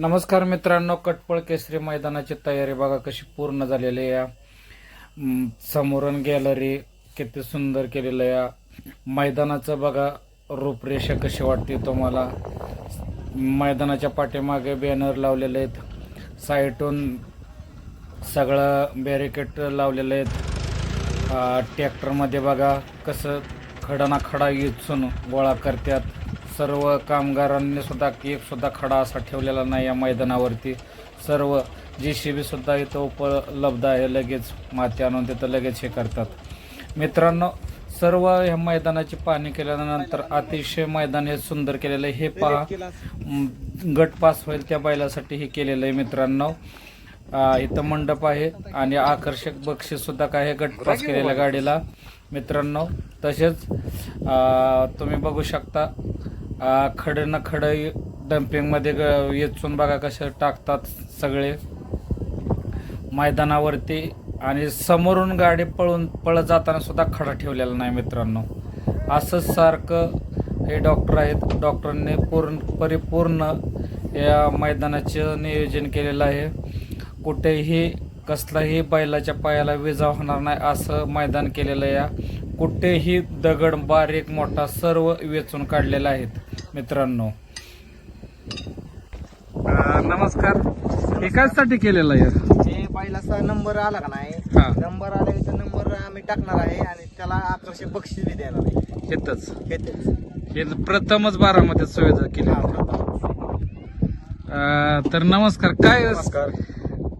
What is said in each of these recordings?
नमस्कार मित्रांनो कटपळ केसरी मैदानाची तयारी बघा कशी पूर्ण झालेली आहे या. समोरून गॅलरी किती सुंदर केलेलं आहे या. मैदानाचं बघा रूपरेषा कशी वाटते तुम्हाला. मैदानाच्या पाठीमागे बॅनर लावलेले आहेत. साईटून सगळं बॅरिकेड लावलेले आहेत. ट्रॅक्टरमध्ये बघा कसं खडा ना खडा इचून गोळा करतात. सर्व कामगारांनी सुद्धा एक सुद्धा खडा असा ठेवलेला नाही या मैदानावरती. सर्व जे सी सुद्धा इथं उपलब्ध आहे लगेच माती आणून तिथं लगेच हे करतात. मित्रांनो सर्व ह्या मैदानाची पाहणी केल्यानंतर अतिशय मैदान हे सुंदर केलेलं आहे. हे पहा गटपास गट पास होईल त्या बैलासाठी हे केलेलं आहे मित्रांनो. इथं मंडप आहे आणि आकर्षक बक्षीस सुद्धा काय आहे केलेल्या गाडीला. मित्रांनो तसेच तुम्ही बघू शकता खडं न खडं डम्पिंगमध्ये ग- येचून बघा कसं टाकतात सगळे. मैदानावरती आणि समोरून गाडी पळून पळत जाताना सुद्धा खडा ठेवलेला नाही मित्रांनो. असंच सारखं हे डॉक्टर आहेत. डॉक्टरांनी पूर्ण परिपूर्ण या मैदानाचं नियोजन केलेलं आहे. कुठेही कसलाही बैलाच्या पायाला विजा होणार नाही असं मैदान केलेलं या कुठेही दगड बारीक मोठा सर्व वेचून काढलेले आहेत मित्रांनो. नमस्कार. हे कशासाठी केलेलं आहे? ते पहिलाचा नंबर आला का नाही? हा. नंबर आला की तो नंबर आम्ही टाकणार आहे आणि त्याला आकर्षक बक्षीस बी देणार आहे. हेतच घेतेच हे प्रथमच बारामध्ये सुविधा केली. अं, तर नमस्कार काय नमस्कार.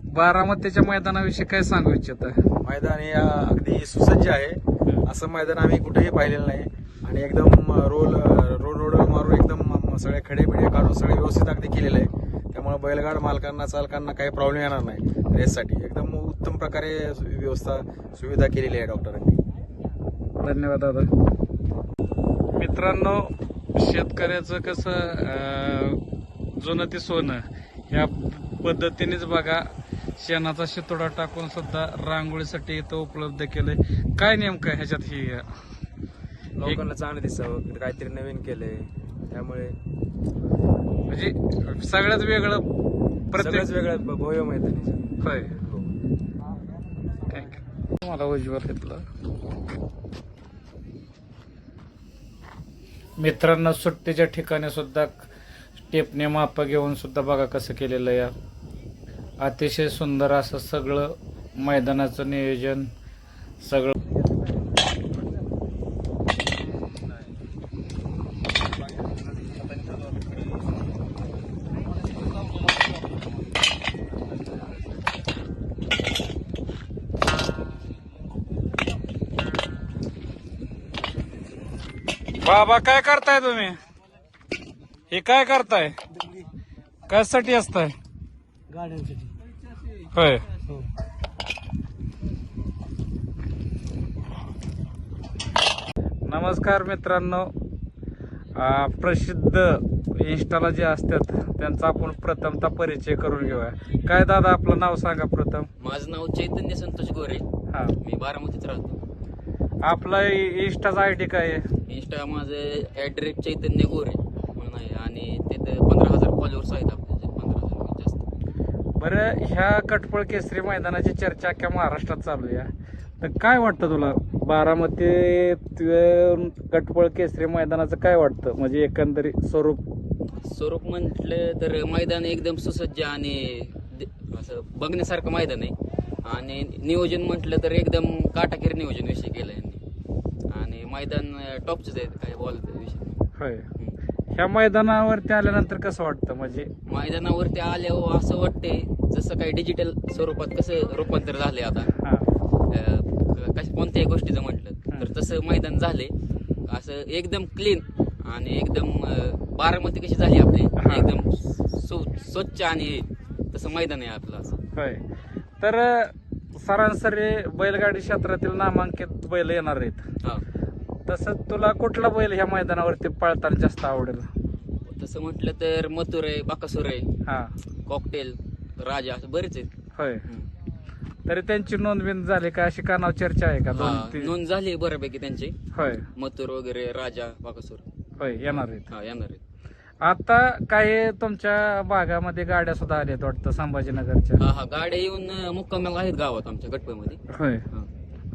बारामतीच्या मैदानाविषयी काय सांगू इच्छित? मैदान हे अगदी सुसज्ज आहे. असं मैदान आम्ही कुठेही पाहिलेलं नाही. आणि एकदम रोल अं, रोड रोड मारून एकदम सगळे खडे बिडे काढून सगळे व्यवस्थित अगदी केलेलं आहे. त्यामुळे बैलगाड मालकांना चालकांना काही प्रॉब्लेम येणार नाही रेससाठी. एकदम उत्तम प्रकारे व्यवस्था सुविधा केलेली आहे डॉक्टरांनी. धन्यवाद दादा. मित्रांनो शेतकऱ्याचं कसं जुनं ते सोनं ह्या पद्धतीनेच बघा शेणाचा शितोडा टाकून सुद्धा रांगोळीसाठी इथं उपलब्ध केलंय. काय नेमकं ह्याच्यात ही? लोकांना चांगलं दिसावं काहीतरी नवीन केलंय. त्यामुळे म्हणजे सगळ्यात वेगळं प्रत्येक सगळंच वेगळं भ- भव्य मैदान आहे. होय. हो. थँक्यू मला उजवर घेतलं. मित्रांनो सुट्टीच्या ठिकाणी सुद्धा टेपने माप घेऊन सुद्धा बघा कसं केलेलं या अतिशय सुंदर असं सगळं मैदानाचं नियोजन सगळं. बाबा काय करताय तुम्ही? हे काय करताय? कशासाठी असताय? गाड्यांसाठी. होय. हो. नमस्कार मित्रांनो. आ, प्रसिद्ध इंस्टाला जे असतात त्यांचा आपण प्रथमता परिचय करून घेऊया. काय दादा आपलं नाव सांगा प्रथम. माझं नाव चैतन्य संतोष गोरे. हा. मी बारामतीत राहतो. आपला इंस्टाचा आय डी काय आहे? इंस्टा माझं ॲड्रेस चैतन्य गोरे म्हणून आहे. आणि तिथं ह्या कटपळ केसरी मैदानाची चर्चा अख्ख्या महाराष्ट्रात चालू आहे. तर काय वाटतं तुला? बारामती कटपळ केसरी मैदानाचं काय वाटतं? म्हणजे एकंदरीत स्वरूप? स्वरूप म्हटलं तर मैदान एकदम सुसज्ज आणि असं बघण्यासारखं मैदान आहे. आणि नियोजन म्हटलं तर एकदम काटाकीर नियोजन विषय केलं यांनी. आणि मैदान टॉपचंच आहे काय बोलायचं विषय होय. ह्या मैदानावरती आल्यानंतर कसं वाटतं म्हणजे? मैदानावरती आल्यावर असं वाटते जसं काही डिजिटल स्वरूपात कसं रूपांतर झाले आता. हा. अं, कश- कोणत्याही गोष्टीचं म्हटलं तर तसं मैदान झाले असं एकदम क्लीन आणि एकदम अं, बारामती कशी झाली आपली? हा. एकदम स्व- स्वच्छ आणि तसं मैदान आहे आपलं असं. होय. तर सरासरी बैलगाडी क्षेत्रातील नामांकित बैल येणार आहेत. हा. तसं तुला कुठला बैल ह्या मैदानावरती पळताना जास्त आवडेल? तसं म्हटलं तर मथुर आहे बाकासूर आहे हा. कॉकटेल राजा असं बरेच आहेत. होय. हम्म. तरी त्यांची नोंद बिंद झाली का? अशी कानावर चर्चा आहे का? दोन हा, तीन नोंद झाली बऱ्यापैकी त्यांची. होय. मथुर वगैरे राजा बाकासूर. होय येणार आहेत. हा येणार आहेत. आता काही तुमच्या भागामध्ये गाड्या सुद्धा आल्यात वाटतं संभाजीनगरच्या? हा हा गाड्या येऊन अं, मुक्कामाला आहेत गावात आमच्या गटपमध्ये होय. हा.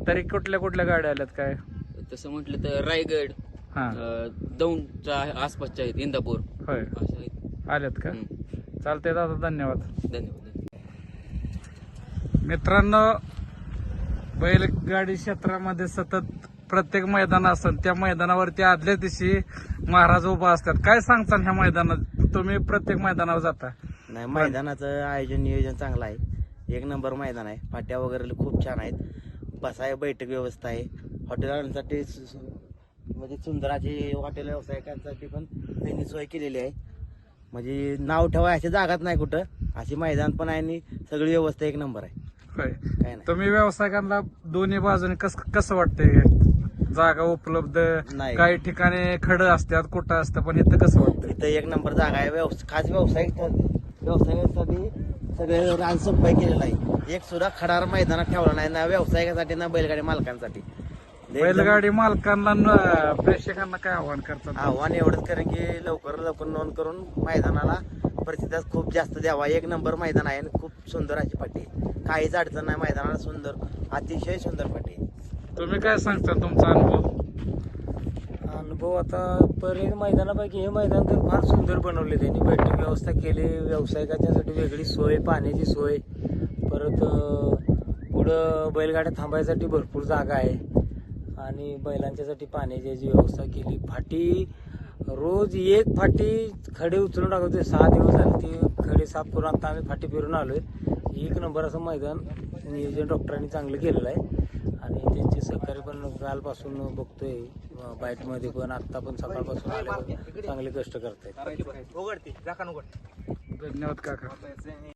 तरी कुठल्या कुठल्या गाड्या आल्यात काय? तसं म्हटलं तर रायगड हा. अं, दौंडच्या आसपासच्या आहेत इंदापूर. होय. अशा आहेत. आल्यात का? हम्म. चालतंय दादा धन्यवाद. धन्यवाद मित्रांनो बैलगाडी क्षेत्रामध्ये सतत प्रत्येक मैदान असतं त्या मैदानावरती आदल्या दिवशी महाराज उभा असतात. काय सांगता ह्या मैदानात? तुम्ही प्रत्येक मैदानावर जाता. नाही मैदानाचं आयोजन नियोजन चांगलं आहे. एक नंबर मैदान आहे. पाट्या वगैरे खूप छान आहेत. बसाय बैठक व्यवस्था आहे. हॉटेलांसाठी म्हणजे सुंदराची हॉटेल व्यावसायिकांसाठी पण त्यांनी सोय केलेली आहे. म्हणजे नाव ठेवाय अशी जागाच नाही कुठं. अशी मैदान पण आहे आणि सगळी व्यवस्था एक नंबर आहे. काय नाही. तुम्ही व्यावसायिकांना दोन्ही बाजूने कस कसं वाटतंय? जागा उपलब्ध नाही. काही ठिकाणी खडं असतात कुठं असतं पण इथं कसं वाटतंय? इथं एक नंबर जागा आहे. व्यवस खास व्यावसायिक व्यावसायिकासाठी सगळे रान सफाई केलेलं आहे. एक सुद्धा खडार मैदानात ठेवला नाही ना व्यावसायिकासाठी ना बैलगाडी मालकांसाठी. बैलगाडी मालकांना न- प्रेक्षकांना काय आव्हान करतात? आव्हान एवढंच करेन की लवकर लवकर नोंद करून मैदानाला प्रतिसाद खूप जास्त द्यावा. एक नंबर मैदान आहे आणि खूप सुंदर अशी पट्टी आहे. काहीच अडचण नाही मैदानाला सुंदर अतिशय सुंदर पट्टी आहे. तुम्ही काय सांगता तुमचा अनुभव? अनुभव आता पर्यंत मैदानापैकी हे मैदान तर फार सुंदर बनवले त्यांनी. बैठक व्यवस्था केली व्यावसायिकांच्यासाठी वेगळी सोय पाण्याची सोय. परत पुढं बैलगाड्या थांबायसाठी भरपूर जागा आहे. आणि बैलांच्यासाठी पाण्याची जी व्यवस्था केली. फाटी रोज एक फाटी खडे उचलून टाकवते सहा दिवस झाले ते खडे साफ करून आता आम्ही फाटी फिरून आलोय. एक नंबर असं मैदान नियोजन डॉक्टरांनी चांगलं केलेलं आहे. आणि त्यांचे सहकार्य पण कालपासून बघतोय बाईटमध्ये पण आत्ता पण सकाळपासून आले चांगले कष्ट करतायत. उघडते झाकण उघड धन्यवाद काका.